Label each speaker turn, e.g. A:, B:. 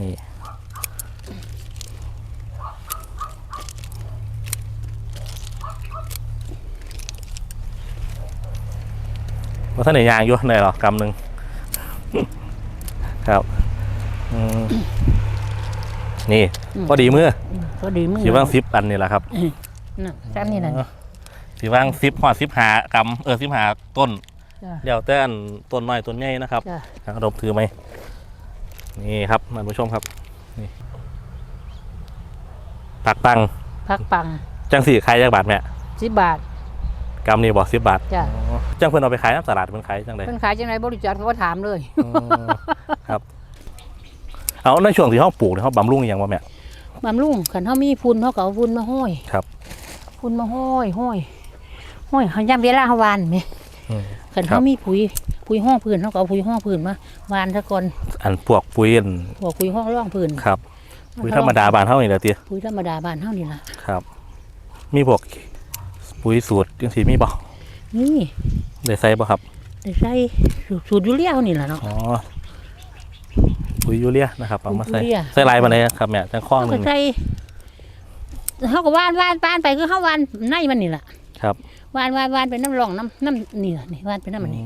A: นี่ว่าท่านไหนยางอยู่ไหนหรอกำหนึ่งครับอืมนี่พอดีมือ
B: พอดีมือ
A: สีว่างซิปอันนี่แหละครับ
B: น่ะซ้ำนี่น่ะ
A: สีว่างซิปหอดซิปหากำเออซิปหาต้น
B: จ้ะ
A: เดี๋ยวแต่อันต้นน้อยต้นใหญ่นะครับ
B: จ้ะ
A: ทางระดมถือไหม นี่ครับท่านผู้ชมครับนี่ผักปัง
B: พักปัง
A: จังสี่ขายจากบาทแม่
B: สิบบาท
A: กำนี่บอกสิบบาท
B: จ้ะ
A: อ๋อจังเพิ่นเอาไปขายน้ำตลาดเพิ่นขายจังได
B: เพิ่นขายจังไรบริจาคเขาก็ถามเลย
A: อ๋อครับ เอาในช่วงที่เขาปลูกเนี่ยเขาบำรุงอหย่างว่าแม่
B: บำรุงขันเขามีพุ่นเขาก็เอาพุ่นมาห้อย
A: ครับ
B: พุ่นมาห้อยห้อยห้อยเขาย่ำเวลาเขาหวานไหม
A: อืม
B: ขัน
A: ครั
B: เขา
A: บ
B: มีปุ๋ยปุ๋ยห้องพื้นเขาก็เอาปุ๋ยห้องพื้นมาหวานซะก่อน
A: อันพวกปุ๋ยอัน
B: พวกปุ๋ยห้องร่องพื้น
A: ครับปุ๋ยธรรมดาบานเท่านี่แหละตี
B: ปุ๋ยธรรมดาบ้านเฮานี่ล่ะ
A: ครับ มีพวกปุ๋ยสูตรจังสีมีบ่
B: นี่
A: ได้ใส่บ่ครับ
B: ได้ใส่สูตรยูเรียเขานี่ล่ะเนาะ
A: อ๋อปุ๋ยยูเรียนะครับเอามาใส่
B: ปุ๋ยยูเรีย
A: ใส่ลายมาเลยครับแม่จังคล้อง
B: เขา
A: ห
B: ก็
A: นึ่ง
B: ใส่เขาก็หวานหวานหวานไปคือเขาหวานในมันนี่ล่ะ
A: ครับ
B: ห วานวานวานเป็นน้ำรองน้ำน้ำเหนือนี่วานเป็นน้ำมันนี่